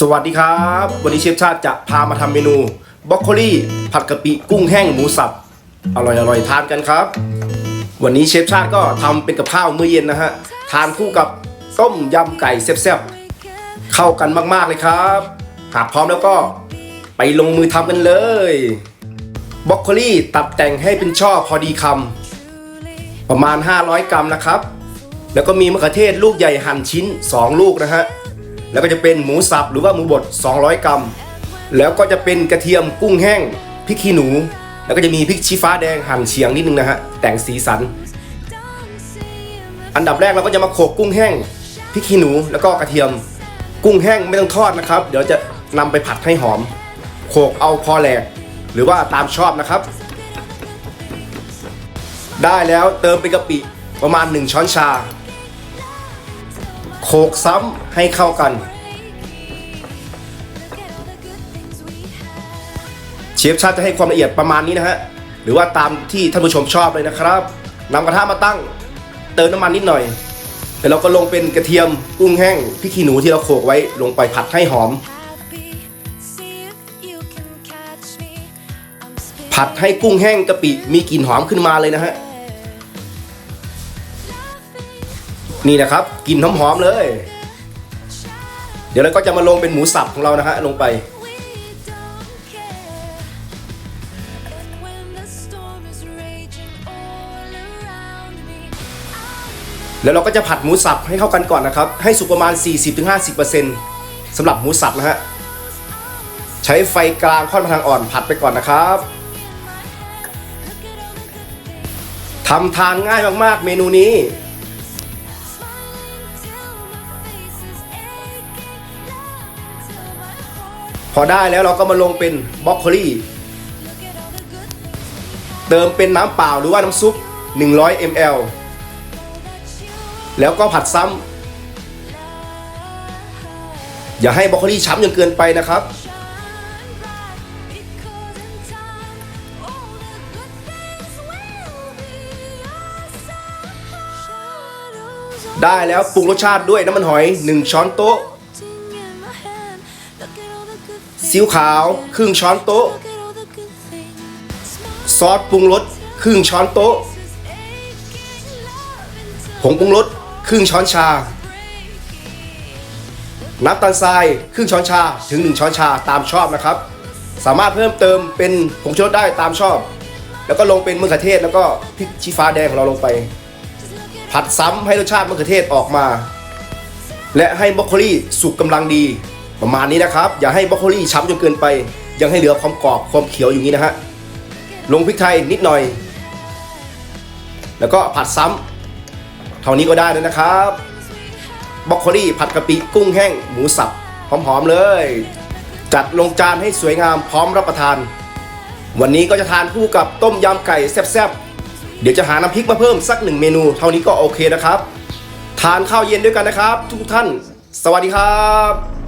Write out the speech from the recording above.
สวัสดีครับ วันนี้เชฟชาติจะพามาทำเมนูบรอกโคลีผัดกะปิกุ้งแห้งหมูสับอร่อยอร่อยทานกันครับ วันนี้เชฟชาติก็ทำเป็นกับข้าวมื้อเย็นนะฮะทานคู่กับต้มยำไก่แซ่บๆเข้ากันมากๆเลยครับหากพร้อมแล้วก็ไปลงมือทำกันเลยบรอกโคลีตัดแต่งให้เป็นช่อพอดีคำประมาณ 500 กรัมนะครับ แล้วก็มีมะเขือเทศลูกใหญ่หั่นชิ้น 2 ลูกนะฮะ แล้วก็จะเป็นหมูสับหรือว่าหมูบด 200 กรัม แล้วก็จะเป็นกระเทียมกุ้งแห้งพริกขี้หนู แล้วก็จะมีพริกชี้ฟ้าแดงหั่นเฉียงนิดนึงนะฮะแต่งสีสัน อันดับแรกเราก็จะมาโขลกกุ้งแห้งพริกขี้หนูแล้วก็กระเทียมกุ้งแห้งไม่ต้องทอดนะครับ เดี๋ยวจะนำไปผัดให้หอมโขลกเอาพอแหลกหรือว่าตามชอบนะครับ ได้แล้วเติมเป็นกะปิประมาณ 1 ช้อนชา โขกซ้ำให้เข้ากัน เชฟชาติจะให้ความละเอียดประมาณนี้นะฮะ หรือว่าตามที่ท่านผู้ชมชอบเลยนะครับนำกระทะมาตั้ง เติมน้ำมันนิดหน่อยแล้วเราก็ลงเป็นกระเทียมกุ้งแห้งพริกขี้หนูที่เราโขกไว้ลงไปผัดให้หอม ผัดให้กุ้งแห้งกะปิมีกลิ่นหอมขึ้นมาเลยนะฮะ นี่นะครับกลิ่นหอมๆเลย เดี๋ยวเราก็จะมาลงเป็นหมูสับของเรานะฮะลงไปแล้วเราก็จะผัดหมูสับให้เข้ากันก่อนนะครับ ให้สุกประมาณ 40-50%สำหรับหมูสับนะฮะ ใช้ไฟกลางค่อนไปทางอ่อนผัดไปก่อนนะครับ ทำทานง่ายมากๆเมนูนี้ พอได้แล้วเราก็มาลงเป็นบรอกโคลี่เติมเป็นน้ำเปล่าหรือว่าน้ำซุป 100 ml แล้วก็ผัดซ้ำอย่าให้บรอกโคลี่ช้ำจนเกินไปนะครับ ได้แล้วปรุงรสชาติด้วยน้ำมันหอย 1 ช้อนโต๊ะ ซีอิ๊วขาว ครึ่งช้อนโต๊ะ ซอสปรุงรสครึ่งช้อนโต๊ะ ผงปรุงรสครึ่งช้อนชา น้ำตาลทรายครึ่งช้อนชาถึง 1 ช้อนชาตามชอบนะครับ สามารถเพิ่มเติมเป็นผงชูรสได้ตามชอบ แล้วก็ลงเป็นมะเขือเทศแล้วก็พริกชี้ฟ้าแดงของเราลงไป ผัดซ้ำให้รสชาติมะเขือเทศออกมา และให้บรอกโคลีสุกกำลังดี ประมาณนี้นะครับ อย่าให้บรอกโคลี่ช้ำจนเกินไป ยังให้เหลือความกรอบความเขียวอยู่นี้นะฮะลงพริกไทยนิดหน่อย แล้วก็ผัดซ้ำเท่านี้ก็ได้แล้วนะครับบรอกโคลี่ผัดกะปิกุ้งแห้งหมูสับหอมๆเลย จัดลงจานให้สวยงามพร้อมรับประทาน วันนี้ก็จะทานคู่กับต้มยำไก่แซ่บๆเดี๋ยวจะหาน้ำพริกมาเพิ่มสักหนึ่งเมนู เท่านี้ก็โอเคนะครับ ทานข้าวเย็นด้วยกันนะครับ ทุกท่าน สวัสดีครับ